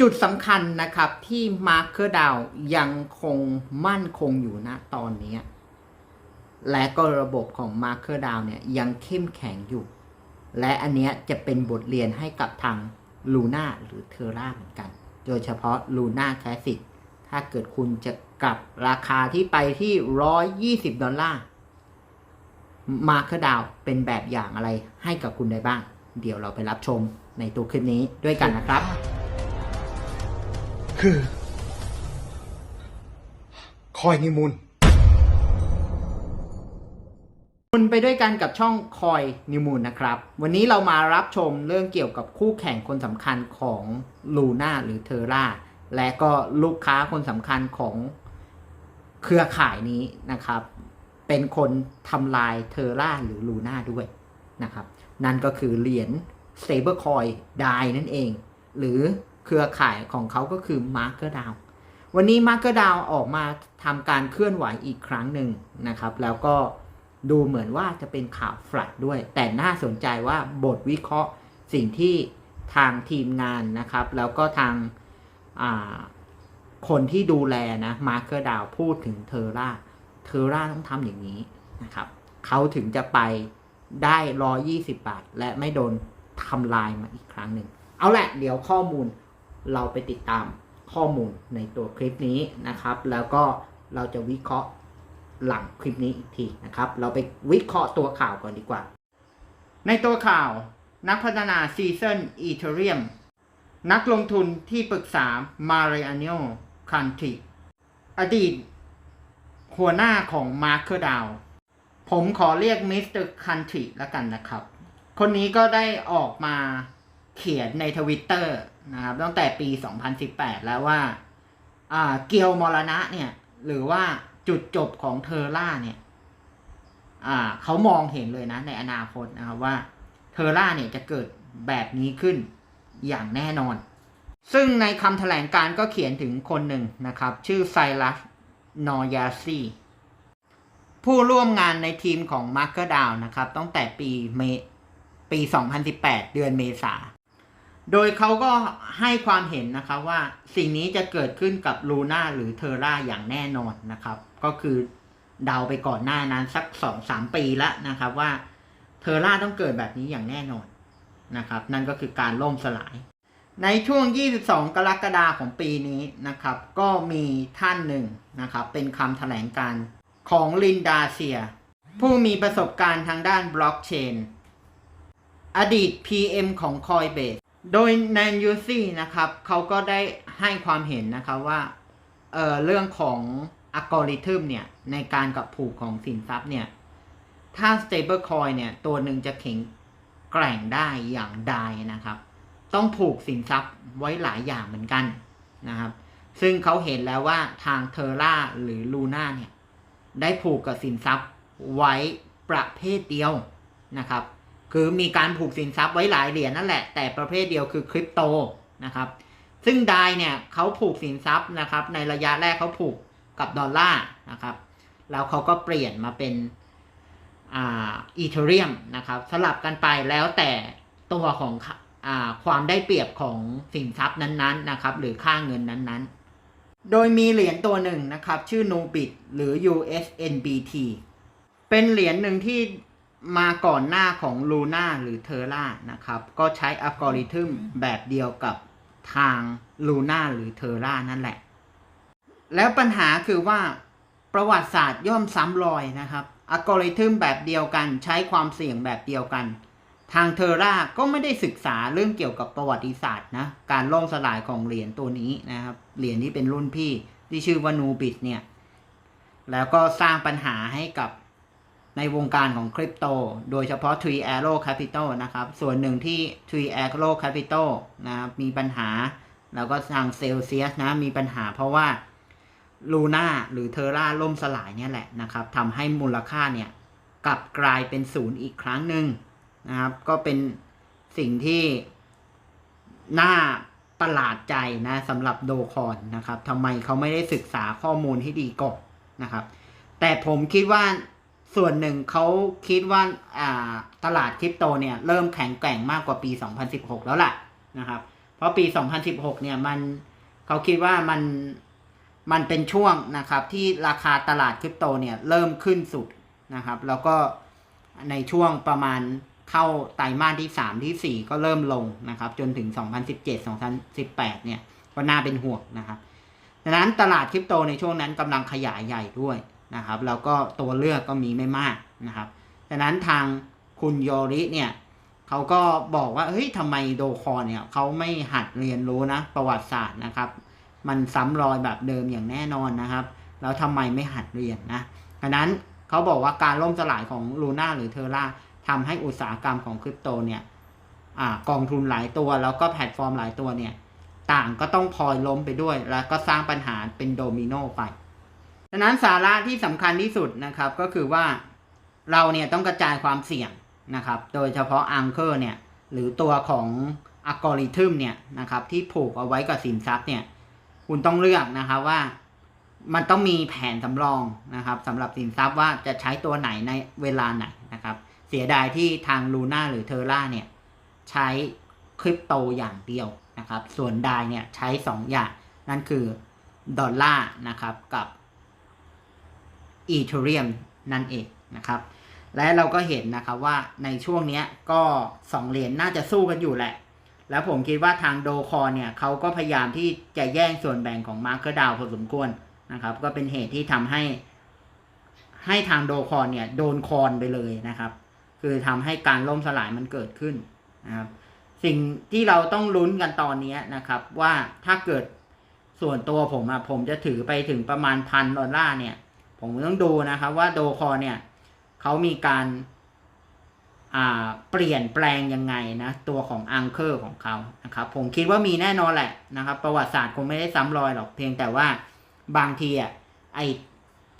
จุดสำคัญนะครับที่มาร์เกอร์ดาวยังคงมั่นคงอยู่ณตอนนี้ และก็ระบบของมาร์เกอร์ดาวเนี่ยยังเข้มแข็งอยู่ และอันเนี้ยจะเป็นบทเรียนให้กับทางลูน่าหรือเทอร่าเหมือนกัน โดยเฉพาะลูน่าแคสสิกถ้าเกิดคุณจะกลับราคาที่ไปที่ 120 ดอลลาร์มาร์คดาวเป็นแบบอย่างอะไรให้กับคุณได้บ้าง เดี๋ยวเราไปรับชมในตัวคลิปนี้ด้วยกันนะครับ คือ คอยนิมูลคุณไปด้วยกันกับช่องคอยนิมูลนะครับ วันนี้เรามารับชมเรื่องเกี่ยวกับคู่แข่งคนสำคัญของลูน่าหรือเทอร่าและก็ลูกค้าคนสำคัญของเครือข่ายนี้นะครับ เป็นคนทำลายเทอร่าหรือลูน่าด้วยนะครับ นั่นก็คือเหรียญ Stable Coin DAI นั่นเอง หรือ เครือข่ายของเขาก็คือ Marker d a o วันนี้ Marker d a o ออกมาทำการเคลื่อนไหวอีกครั้งหนึ่งนะครับ แล้วก็ดูเหมือนว่าจะเป็นข่าวฟลัดด้วย แต่น่าสนใจว่าบทวิเคราะห์สิ่งที่ทางทีมงานนะครับ แล้วก็ทางาคนที่ดูแลนะ Marker d a o พูดถึงเทอร่า เทอร่าต้องทำอย่างนี้นะครับ เขาถึงจะไปได้120บาท และไม่โดนทำลายมาอีกครั้งหนึ่ง เอาแหละ เดี๋ยวข้อมูล เราไปติดตามข้อมูลในตัวคลิปนี้นะครับ แล้วก็เราจะวิเคราะห์หลังคลิปนี้อีกทีนะครับ เราไปวิเคราะห์ตัวข่าวก่อนดีกว่า ในตัวข่าวนักพัฒนาซีซันอีเทเรียมนักลงทุนที่ปรึกษามาริอานิโอคันติอดีตหัวหน้าของมาร์คเ r อร์ดาวผมขอเรียกมิสเตอร์คันทรีแล้วกันนะครับ คนนี้ก็ได้ออกมาเขียนในทวิตเตอร์ นะครับตั้งแต่ปี 2018 แล้วว่าอ่าเกียวมรณะเนี่ย หรือว่าจุดจบของเทอร่าเนี่ยอ่าเขามองเห็นเลยนะ ในอนาคตนะครับว่าเทอร่าเนี่ยจะเกิดแบบนี้ขึ้นอย่างแน่นอน ซึ่งในคำแถลงการก็เขียนถึงคนหนึ่งนะครับ ชื่อไซรัสนอยาซีผู้ร่วมงานในทีมของ Marker d a o นะครับตั้งแต่ปีเมปี 2018 เดือนเมษา โดยเขาก็ให้ความเห็นนะครับว่าสิ่งนี้จะเกิดขึ้นกับลูน่าหรือเทอร่าอย่างแน่นอนนะครับ ก็คือเดาไปก่อนหน้านั้นสัก2-3ปีแล้วนะครับว่าเทอร่าต้องเกิดแบบนี้อย่างแน่นอนนะครับ นั่นก็คือการล่มสลาย ในช่วง 22 กรกฎาคมของปีนี้นะครับ ก็มีท่านหนึ่งนะครับ เป็นคำแถลงการของลินดาเซีย ผู้มีประสบการณ์ทางด้านบล็อกเชนอดีต PM ของ Coinbase โดยแนนยูซี่นะครับเขาก็ได้ให้ความเห็นนะครับว่าเเรื่องของอัลกอริทึมเนี่ยในการกับผูกของสินทรัพย์เนี่ยถ้า stablecoin เนี่ยตัวหนึ่งจะแข็งแกร่งได้อย่างใดนะครับ ต้องผูกสินทรัพย์ไว้หลายอย่างเหมือนกันนะครับ ซึ่งเขาเห็นแล้วว่าทางเทอร่าหรือลูน่าเนี่ยได้ผูกกับสินทรัพย์ไว้ประเภทเดียวนะครับ คือมีการผูกสินทรัพย์ไว้หลายเหรียญนั่นแหละ แต่ประเภทเดียวคือคริปโตนะครับ ซึ่งไดเนี่ยเขาผูกสินทรัพย์นะครับ ในระยะแรกเขาผูกกับดอลลาร์นะครับ แล้วเขาก็เปลี่ยนมาเป็นอ่าอีเทเรียมนะครับ สลับกันไปแล้วแต่ตัวของอ่าความได้เปรียบของสินทรัพย์นั้นๆนะครับ หรือค่าเงินนั้นๆ โดยมีเหรียญตัวหนึ่งนะครับ ชื่อ Nubit หรือ USNBT เป็นเหรียญหนึ่งที่ มาก่อนหน้าของ Luna หรือ Terra นะครับ ก็ใช้อัลกอริทึมแบบเดียวกับทาง Luna หรือ Terra นั่นแหละ แล้วปัญหาคือว่าประวัติศาสตร์ย่อมซ้ำรอยนะครับอัลกอริทึมแบบเดียวกันใช้ความเสี่ยงแบบเดียวกัน ทางเทอร่าก็ไม่ได้ศึกษาเรื่องเกี่ยวกับประวัติศาสตร์นะการล่มสลายของเหรียญตัวนี้นะครับเหรียญที่เป็นรุ่นพี่ที่ชื่อว่านูบิตเนี่ยแล้วก็สร้างปัญหาให้กับ ในวงการของคริปโต โดยเฉพาะ Tree Arrow Capital นะครับ ส่วนหนึ่งที่ Tree Arrow Capital นะครับมีปัญหา แล้วก็ทางเซลเซียสนะมีปัญหาเพราะว่าลูน่าหรือเทอร่าล่มสลายเนี่ยแหละนะครับทำให้มูลค่าเนี่ยกลับกลายเป็นศูนย์อีกครั้งหนึ่งนะครับ ก็เป็นสิ่งที่น่าประหลาดใจนะสำหรับโดคอนนะครับทำไมเขาไม่ได้ศึกษาข้อมูลให้ดีก่อนนะครับ แต่ผมคิดว่า ส่วนหนึ่งเขาคิดว่าอ่าตลาดคริปโตเนี่ยเริ่มแข็งแกร่งมากกว่าปี 2016 แล้วล่ะนะครับ เพราะปี 2016 เนี่ยมันเขาคิดว่ามันมันเป็นช่วงนะครับที่ราคาตลาดคริปโตเนี่ยเริ่มขึ้นสุดนะครับ แล้วก็ในช่วงประมาณเข้าไตรมาสที่ 3 ทีสี่4 ก็เริ่มลงนะครับ จนถึง 2017-2018 เนี่ยก็น่าเป็นห่วงนะครับดังนั้นตลาดคริปโตในช่วงนั้นกำลังขยายใหญ่ด้วย นะครับแล้วก็ตัวเลือกก็มีไม่มากนะครับดังนั้นทางคุณโยริเนี่ยเขาก็บอกว่าเฮ้ยทำไมโดคอนเนี่ยเขาไม่หัดเรียนรู้นะประวัติศาสตร์นะครับ มันซ้ำรอยแบบเดิมอย่างแน่นอนนะครับแล้วทำไมไม่หัดเรียนนะดังนั้นเขาบอกว่าการล่มสลายของลูน่าหรือเทอร่าทำให้อุตสาหกรรมของคริปโตเนี่ยอกองทุนหลายตัวแล้วก็แพลตฟอร์มหลายตัวเนี่ยต่างก็ต้องพลอยล้มไปด้วย แล้วก็สร้างปัญหาเป็นโดมิโนไป ดังนั้นสาระที่สำคัญที่สุดนะครับก็คือว่าเราเนี่ยต้องกระจายความเสี่ยงนะครับ โดยเฉพาะอังเคอร์เนี่ยหรือตัวของอัลกอริทึมเนี่ยนะครับที่ผูกเอาไว้กับสินทรัพย์เนี่ยคุณต้องเลือกนะครับว่ามันต้องมีแผนสำรองนะครับสำหรับสินทรัพย์ว่าจะใช้ตัวไหนในเวลาไหนนะครับเสียดายที่ทางลูน่าหรือเทอร่าเนี่ยใช้คริปโตอย่างเดียวนะครับส่วนดายเนี่ยใช้ 2 อย่างนั่นคือดอลลาร์นะครับกับ อีเทเรียมนั่นเองนะครับ และเราก็เห็นนะครับว่าในช่วงนี้ก็สองเหรียญน่าจะสู้กันอยู่แหละ แล้วผมคิดว่าทางโดคอเนี่ยเขาก็พยายามที่จะแย่งส่วนแบ่งของมาร์คเกอร์ดาวพอสมควรนะครับ ก็เป็นเหตุที่ทำให้ ให้ทางโดคอนเนี่ยโดนคอนไปเลยนะครับ คือทำให้การล่มสลายมันเกิดขึ้นนะครับสิ่งที่เราต้องลุ้นกันตอนนี้นะครับ ว่าถ้าเกิดส่วนตัวผมอะผมจะถือไปถึงประมาณพันดอลลาร์เนี่ย ผมต้องดูนะครับว่าโดคอเนี่ยเขามีการเปลี่ยนแปลงยังไงนะตัวของอังเคอร์ของเขานะครับผมคิดว่ามีแน่นอนแหละนะครับ ประวัติศาสตร์คงไม่ได้ซ้ำรอยหรอกเพียงแต่ว่าบางทีอะไอ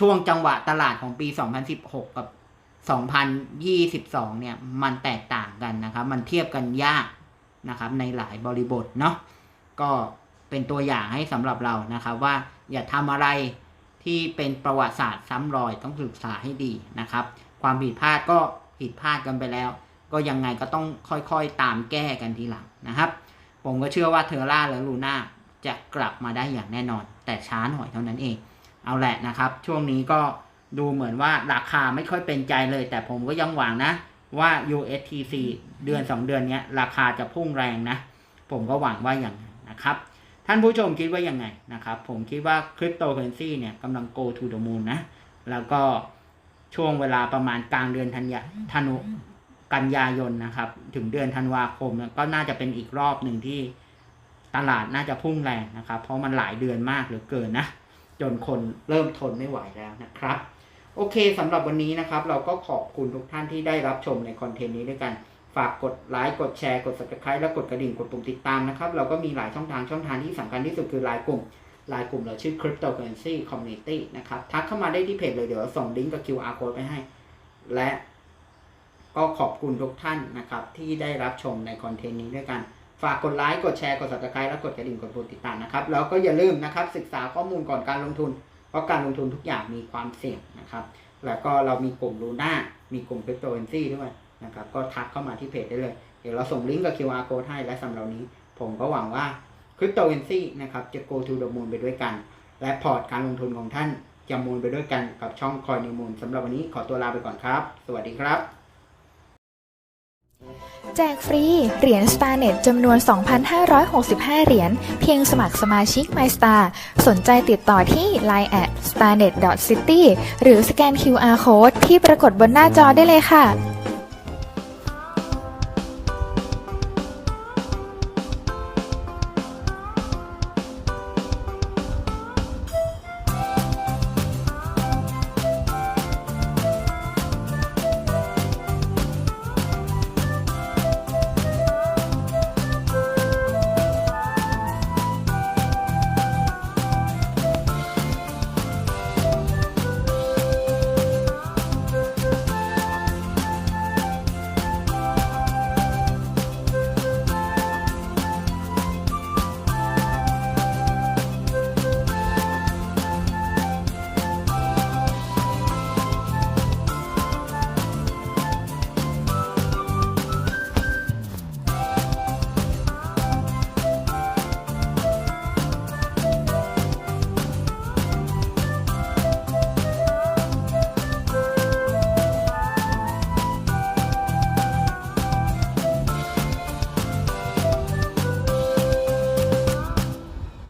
ช่วงจังหวะตลาดของปี 2016 กับ 2022 เนี่ยมันแตกต่างกันนะครับ มันเทียบกันยากนะครับ ในหลายบริบทเนาะก็เป็นตัวอย่างให้สำหรับเรานะครับ ว่าอย่าทำอะไร ที่เป็นประวัติศาสตร์ซ้ำรอยต้องศึกษาให้ดีนะครับ ความผิดพลาดก็ผิดพลาดกันไปแล้ว ก็ยังไงก็ต้องค่อยๆตามแก้กันทีหลังนะครับ ผมก็เชื่อว่าเทอร่าและลูน่าจะกลับมาได้อย่างแน่นอน แต่ช้าหน่อยเท่านั้นเอง เอาแหละนะครับ ช่วงนี้ก็ดูเหมือนว่าราคาไม่ค่อยเป็นใจเลย แต่ผมก็ยังหวังนะว่า USTC เดือน 2 เดือนนี้ราคาจะพุ่งแรงนะ ผมก็หวังว่าอย่างนั้นนะครับ ท่านผู้ชมคิดว่ายังไงนะครับ ผมคิดว่าคริปโตเคอเรนซีเนี่ยกำลัง go to the moon นะ แล้วก็ช่วงเวลาประมาณกลางเดือนธันยาธันุกันยายนนะครับ ถึงเดือนธันวาคมก็น่าจะเป็นอีกรอบหนึ่งที่ตลาดน่าจะพุ่งแรงนะครับ เพราะมันหลายเดือนมากเหลือเกินนะ จนคนเริ่มทนไม่ไหวแล้วนะครับ โอเคสำหรับวันนี้นะครับ เราก็ขอบคุณทุกท่านที่ได้รับชมในคอนเทนต์นี้ด้วยกัน ฝากกดไลค์กดแชร์กด subscribe และกดกระดิ่งกดปุ่มติดตามนะครับ เราก็มีหลายช่องทางช่องทางที่สำคัญที่สุดคือไลน์กลุ่มไลน์กลุ่มเราชื่อ cryptocurrency community นะครับ ทักเข้ามาได้ที่เพจเลยเดี๋ยวส่งลิงก์กับ QR code ไปให้ และก็ขอบคุณทุกท่านนะครับ ที่ได้รับชมในคอนเทนต์นี้ด้วยกัน ฝากกดไลค์กดแชร์กด subscribe และกดกระดิ่งกดปุ่มติดตามนะครับ แล้วก็อย่าลืมนะครับศึกษาข้อมูลก่อนการลงทุน เพราะการลงทุนทุกอย่างมีความเสี่ยงนะครับ แล้วก็เรามีกลุ่มลูน่ามีกลุ่ม cryptocurrency ด้วย นะครับ ก็ทักเข้ามาที่เพจได้เลย เดี๋ยวเราส่งลิงก์กับ QR code ให้และสำหรับนี้ ผมก็หวังว่า cryptocurrency นะครับจะ go to the moon ไปด้วยกัน และพอร์ตการลงทุนของท่านจะมูลไปด้วยกันกับช่อง Coin New Moon สำหรับวันนี้ขอตัวลาไปก่อนครับ สวัสดีครับ แจกฟรี เหรียญ StarNet จำนวน 2,565 เหรียญ เพียงสมัครสมาชิก MyStar สนใจติดต่อที่ Line at starnet.city หรือสแกน QR Code ที่ปรากฏบนหน้าจอได้เลยค่ะ